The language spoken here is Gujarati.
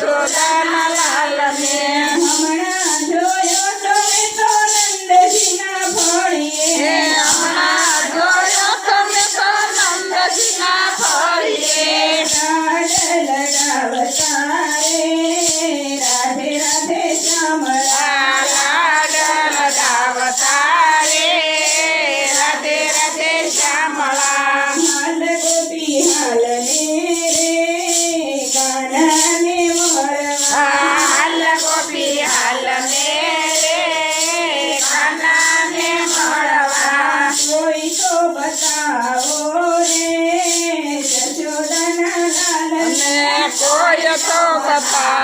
યશોદાના લાલને sa pa.